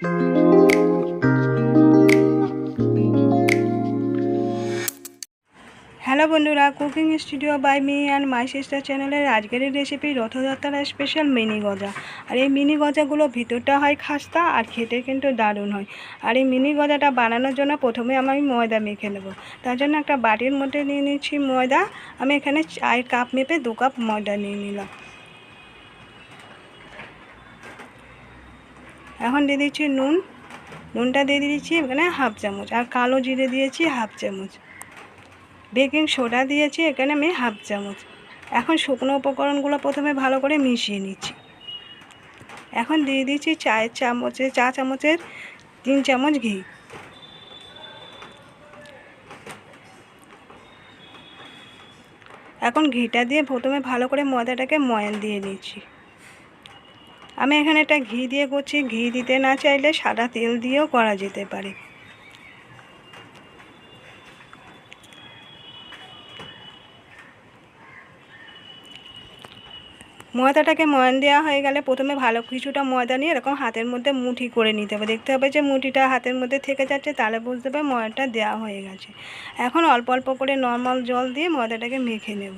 Hello বন্ধুরা, cooking studio by me and my sister চ্যানেলের আজকের রেসিপি রথযাত্রার স্পেশাল মিনি গজা। আর এই মিনি গজাগুলো ভিতরটা হয় খাস্তা আর খেতে কিন্তু দারুণ হয়। আর এই মিনি গজাটা বানানোর জন্য প্রথমে আমি ময়দা মেখে নেব। তার জন্য একটা বাটির মধ্যে নিয়ে নিচ্ছি ময়দা। আমি এখানে চায়ের কাপ মেপে দু কাপ ময়দা নিয়ে নিলাম। এখন দিয়ে দিচ্ছি নুন। নুনটা দিয়ে দিচ্ছি এখানে হাফ চামচ। আর কালো জিরে দিয়েছি হাফ চামচ। বেকিং সোডা দিয়েছি এখানে আমি হাফ চামচ। এখন শুকনো উপকরণগুলো প্রথমে ভালো করে মিশিয়ে নিচ্ছি। এখন দিয়ে দিচ্ছি চায়ের চামচে, চা চামচের তিন চামচ ঘি। এখন ঘিটা দিয়ে প্রথমে ভালো করে ময়দাটাকে ময়ান দিয়ে নিচ্ছি। আমি এখানে একটা ঘি দিয়ে করছি। ঘি দিতে না চাইলে সাদা তেল দিয়েও করা যেতে পারে। ময়দাটাকে ময়ান দেওয়া হয়ে গেলে প্রথমে ভালো কিছুটা ময়দা নিয়ে এরকম হাতের মধ্যে মুঠি করে নিতে হবে। দেখতে হবে যে মুঠিটা হাতের মধ্যে থেকে যাচ্ছে, তাহলে বুঝতে হবে ময়দাটা দেওয়া হয়ে গেছে। এখন অল্প অল্প করে নর্মাল জল দিয়ে ময়দাটাকে মেখে নেব।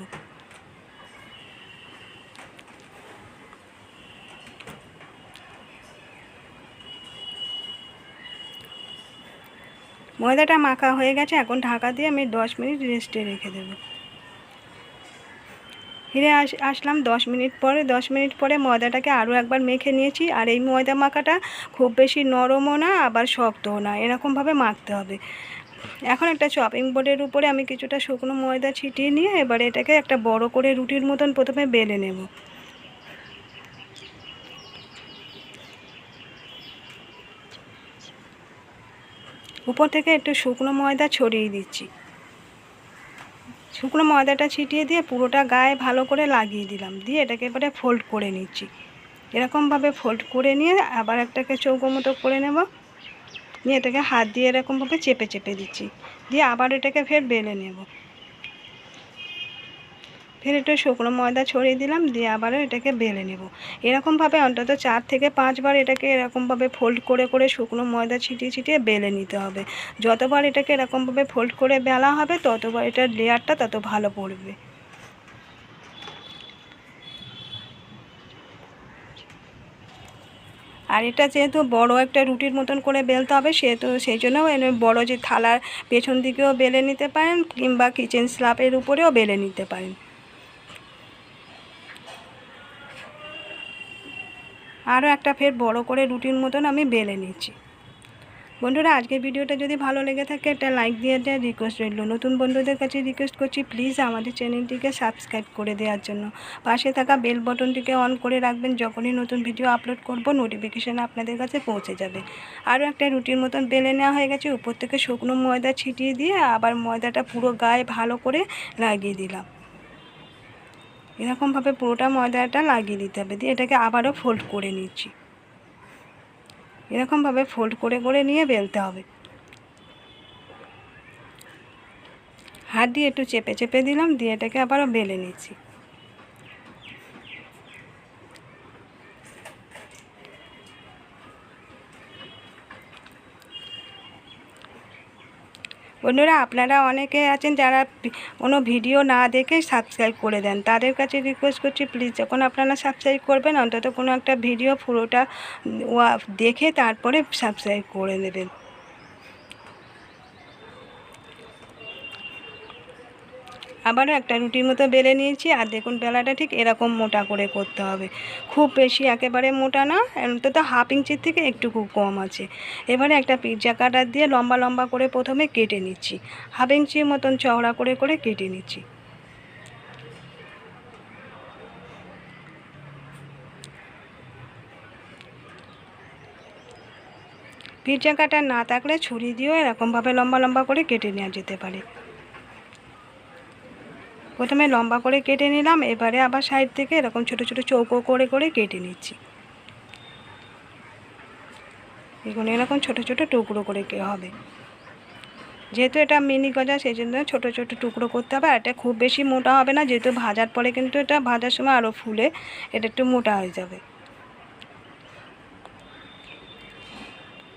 ময়দাটা মাখা হয়ে গেছে, এখন ঢাকা দিয়ে আমি দশ মিনিট রেস্টে রেখে দেবো। ফিরে আস, আসলাম দশ মিনিট পরে, দশ মিনিট পরে ময়দাটাকে আরও একবার মেখে নিয়েছি, আর এই ময়দা মাখাটা খুব বেশি নরমও না, আবার শক্তও না, এরকমভাবে মাখতে হবে। এখন একটা চপিং বোর্ডের উপরে আমি কিছুটা শুকনো ময়দা ছিটিয়ে নিয়ে এবারে এটাকে একটা বড় করে রুটির মতন প্রথমে বেলে নেব। উপর থেকে একটু শুকনো ময়দা ছড়িয়ে দিচ্ছি। শুকনো ময়দাটা ছিটিয়ে দিয়ে পুরোটা গায়ে ভালো করে লাগিয়ে দিলাম। দিয়ে এটাকে এবারে ফোল্ড করে নিচ্ছি। এরকমভাবে ফোল্ড করে নিয়ে আবার একটাকে চৌকো মতো করে নেব। নিয়ে এটাকে হাত দিয়ে এরকমভাবে চেপে চেপে দিচ্ছি। দিয়ে আবার এটাকে ফের বেলে নেব। ফের একটু শুকনো ময়দা ছড়িয়ে দিলাম, দিয়ে আবারও এটাকে বেলে নেব। এরকমভাবে অন্তত চার থেকে পাঁচবার এটাকে এরকমভাবে ফোল্ড করে করে শুকনো ময়দা ছিটিয়ে ছিটিয়ে বেলে নিতে হবে। যতবার এটাকে এরকমভাবে ফোল্ড করে বেলা হবে, ততবার এটার লেয়ারটা তত ভালো পড়বে। আর এটা যেহেতু বড় একটা রুটির মতন করে বেলতে হবে, সেহেতু সেই জন্য বড় যে থালার পেছন দিকেও বেলে নিতে পারেন, কিংবা কিচেন স্ল্যাপের উপরেও বেলে নিতে পারেন। আরও একটা ফের বড় করে রুটির মতন আমি বেলে নিচ্ছি। বন্ধুরা, আজকের ভিডিওটা যদি ভালো লেগে থাকে, একটা লাইক দিয়ে দেওয়ার রিকোয়েস্ট রইল। নতুন বন্ধুদের কাছে রিকোয়েস্ট করছি প্লিজ আমাদের চ্যানেলটিকে সাবস্ক্রাইব করে দেওয়ার জন্য। পাশে থাকা বেল বটনটিকে অন করে রাখবেন, যখনই নতুন ভিডিও আপলোড করব নোটিফিকেশান আপনাদের কাছে পৌঁছে যাবে। আরও একটা রুটির মতন বেলে নেওয়া হয়ে গেছে, উপর থেকে শুকনো ময়দা ছিটিয়ে দিয়ে আবার ময়দাটা পুরো গায়ে ভালো করে লাগিয়ে দিলাম। এরকমভাবে পুরোটা ময়দাটা লাগিয়ে দিতে হবে। দিয়ে এটাকে আবারও ফোল্ড করে নিচ্ছি। এরকমভাবে ফোল্ড করে করে নিয়ে বেলতে হবে। হাত দিয়ে একটু চেপে চেপে দিলাম, দিয়ে এটাকে আবারও বেলে নিচ্ছি। বন্ধুরা, আপনারা অনেকে আছেন যারা কোনো ভিডিও না দেখে সাবস্ক্রাইব করে দেন। তাদের কাছে রিকোয়েস্ট করছি প্লিজ যখন আপনারা সাবস্ক্রাইব করবেন, অন্তত কোনো একটা ভিডিও পুরোটা দেখে তারপরে সাবস্ক্রাইব করে দেবেন আবারও একটা রুটির মতো বেলে নিয়েছি, আর দেখুন বেলাটা ঠিক এরকম মোটা করে করতে হবে। খুব বেশি একেবারে মোটা না, অন্তত হাফ ইঞ্চির থেকে একটু খুব কম আছে। এবারে একটা পিৎজা কাটার দিয়ে লম্বা লম্বা করে প্রথমে কেটে নিচ্ছি। হাফ ইঞ্চির মতন চওড়া করে করে কেটে নিচ্ছি। পিৎজা কাটার না থাকলে ছুরি দিয়েও এরকমভাবে লম্বা লম্বা করে কেটে নেওয়া যেতে পারে। প্রথমে লম্বা করে কেটে নিলাম, এবারে আবার সাইড থেকে এরকম ছোট ছোট চৌকো করে করে কেটে নিচ্ছি। এগুলো এরকম ছোট ছোট টুকরো করে হবে। যেহেতু এটা মিনি গজা, সেই জন্য ছোটো ছোটো টুকরো করতে হবে। এটা খুব বেশি মোটা হবে না, যেহেতু ভাজার পরে কিন্তু এটা ভাজার সময় আরও ফুলে, এটা একটু মোটা হয়ে যাবে।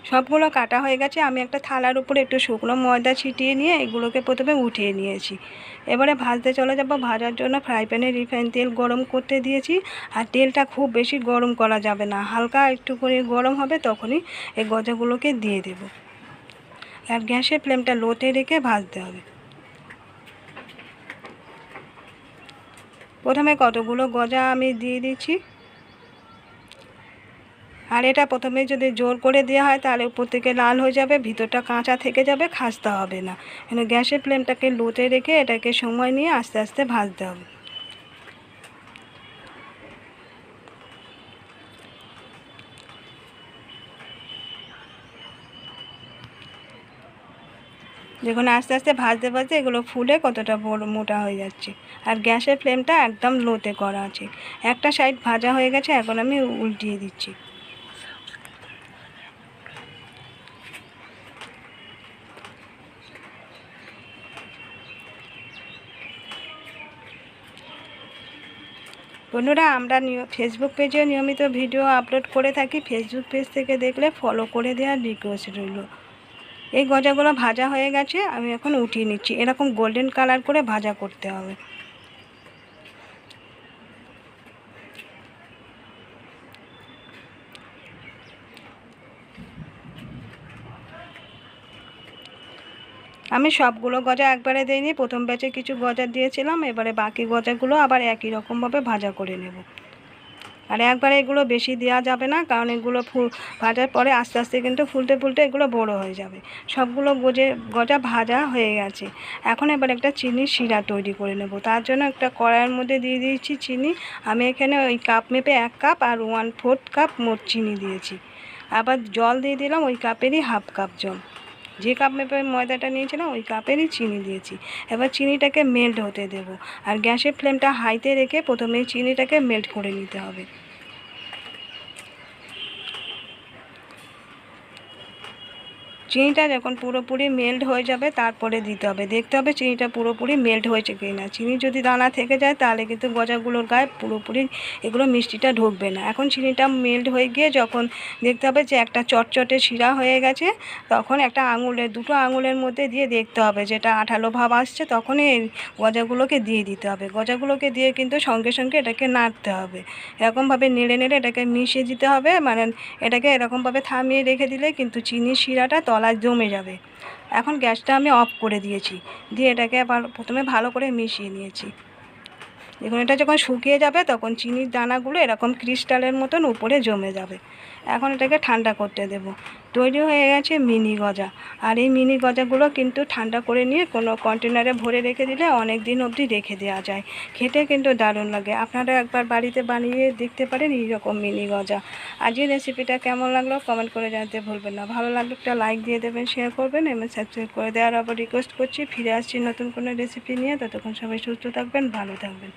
সবগুলো কাটা হয়ে গেছে। আমি একটা থালার উপরে একটু শুকনো ময়দা ছিটিয়ে নিয়ে এগুলোকে প্রথমে উঠিয়ে নিয়েছি। এবারে ভাজতে চলে যাব। ভাজার জন্য ফ্রাই প্যানে রিফাইন তেল গরম করতে দিয়েছি। আর তেলটা খুব বেশি গরম করা যাবে না। হালকা একটু করে গরম হবে তখনই এই গজাগুলোকে দিয়ে দেব। আর গ্যাসের ফ্লেমটা লোতে রেখে ভাজতে হবে। প্রথমে কতগুলো গজা আমি দিয়ে দিচ্ছি। আর এটা প্রথমে যদি জোর করে দেওয়া হয়, তাহলে উপর থেকে লাল হয়ে যাবে, ভিতরটা কাঁচা থেকে যাবে, খাসতে হবে না। কিন্তু গ্যাসের ফ্লেমটাকে লোতে রেখে এটাকে সময় নিয়ে আস্তে আস্তে ভাজতে হবে। দেখুন, আস্তে আস্তে ভাজতে ভাজতে এগুলো ফুলে কতটা বড় মোটা হয়ে যাচ্ছে। আর গ্যাসের ফ্লেমটা একদম লোতে করা আছে। একটা সাইড ভাজা হয়ে গেছে, এখন আমি উল্টিয়ে দিচ্ছি। বন্ধুরা, আমরা ফেসবুক পেজে নিয়মিত ভিডিও আপলোড করে থাকি। ফেসবুক পেজ থেকে দেখলে ফলো করে দেওয়ার রিকোয়েস্ট রইল। এই গজাগুলো ভাজা হয়ে গেছে, আমি এখন উঠিয়ে নিচ্ছি। এরকম গোল্ডেন কালার করে ভাজা করতে হবে। আমি সবগুলো গজা একবারে দিইনি, প্রথম ব্যাচে কিছু গজা দিয়েছিলাম, এবারে বাকি গজাগুলো আবার একই রকমভাবে ভাজা করে নেব। আর একবারে এগুলো বেশি দেওয়া যাবে না, কারণ এগুলো ফুল ভাজার পরে আস্তে আস্তে কিন্তু ফুলতে ফুলতে এগুলো বড় হয়ে যাবে। সবগুলো গজে, গজা ভাজা হয়ে গেছে। এখন এবার একটা চিনির শিরা তৈরি করে নেব। তার জন্য একটা কড়াইয়ের মধ্যে দিয়ে দিয়েছি চিনি। আমি এখানে ওই কাপ মেপে এক কাপ আর ওয়ান ফোর্থ কাপ মোট চিনি দিয়েছি। আবার জল দিয়ে দিলাম ওই কাপেরই হাফ কাপ জল। যে কাপ মেপে ময়দাটা নিয়েছিলাম, ওই কাপেরই চিনি দিয়েছি। এবার চিনিটাকে মেল্ট হতে দেব। আর গ্যাসের ফ্লেমটা হাইতে রেখে প্রথমে চিনিটাকে মেল্ট করে নিতে হবে। চিনিটা যখন পুরোপুরি মেল্ট হয়ে যাবে, তারপরে দিতে হবে। দেখতে হবে চিনিটা পুরোপুরি মেল্ট হয়েছে কি না চিনি যদি দানা থেকে যায়, তাহলে কিন্তু গজাগুলোর গায়ে পুরোপুরি এগুলো মিষ্টিটা ঢুকবে না। এখন চিনিটা মেল্ট হয়ে গিয়ে যখন দেখতে হবে যে একটা চটচটে শিরা হয়ে গেছে, তখন একটা আঙুলের দুটো আঙুলের মধ্যে দিয়ে দেখতে হবে যেটা আঠালো ভাব আসছে, তখনই গজাগুলোকে দিয়ে দিতে হবে। গজাগুলোকে দিয়ে কিন্তু সঙ্গে সঙ্গে এটাকে নাড়তে হবে। এরকমভাবে নেড়ে নেড়ে এটাকে মিশিয়ে দিতে হবে। মানে এটাকে এরকমভাবে থামিয়ে রেখে দিলে কিন্তু চিনির শিরাটা তলায় জমে যাবে। এখন গ্যাসটা আমি অফ করে দিয়েছি। দিয়ে এটাকে আবার প্রথমে ভালো করে মিশিয়ে নিয়েছি। দেখুন, এটা যখন শুকিয়ে যাবে, তখন চিনির দানাগুলো এরকম ক্রিস্টালের মতন উপরে জমে যাবে। এখন এটাকে ঠান্ডা করতে দেব। তৈরি হয়ে গেছে মিনি গজা। আর এই মিনি গজাগুলো কিন্তু ঠান্ডা করে নিয়ে কোনো কন্টেনারে ভরে রেখে দিলে অনেক দিন অবধি রেখে দেওয়া যায়। খেতে কিন্তু দারুণ লাগে। আপনারা একবার বাড়িতে বানিয়ে দেখতে পারেন এইরকম মিনি গজা। আজকের রেসিপিটা কেমন লাগল কমেন্ট করে জানতে ভুলবেন না। ভালো লাগলে একটা লাইক দিয়ে দেবেন শেয়ার করবেন এবং সাবস্ক্রাইব করে দেওয়ার আবার রিকোয়েস্ট করছি। ফিরে আসছি নতুন কোনো রেসিপি নিয়ে। ততক্ষণ সবাই সুস্থ থাকবেন, ভালো থাকবেন।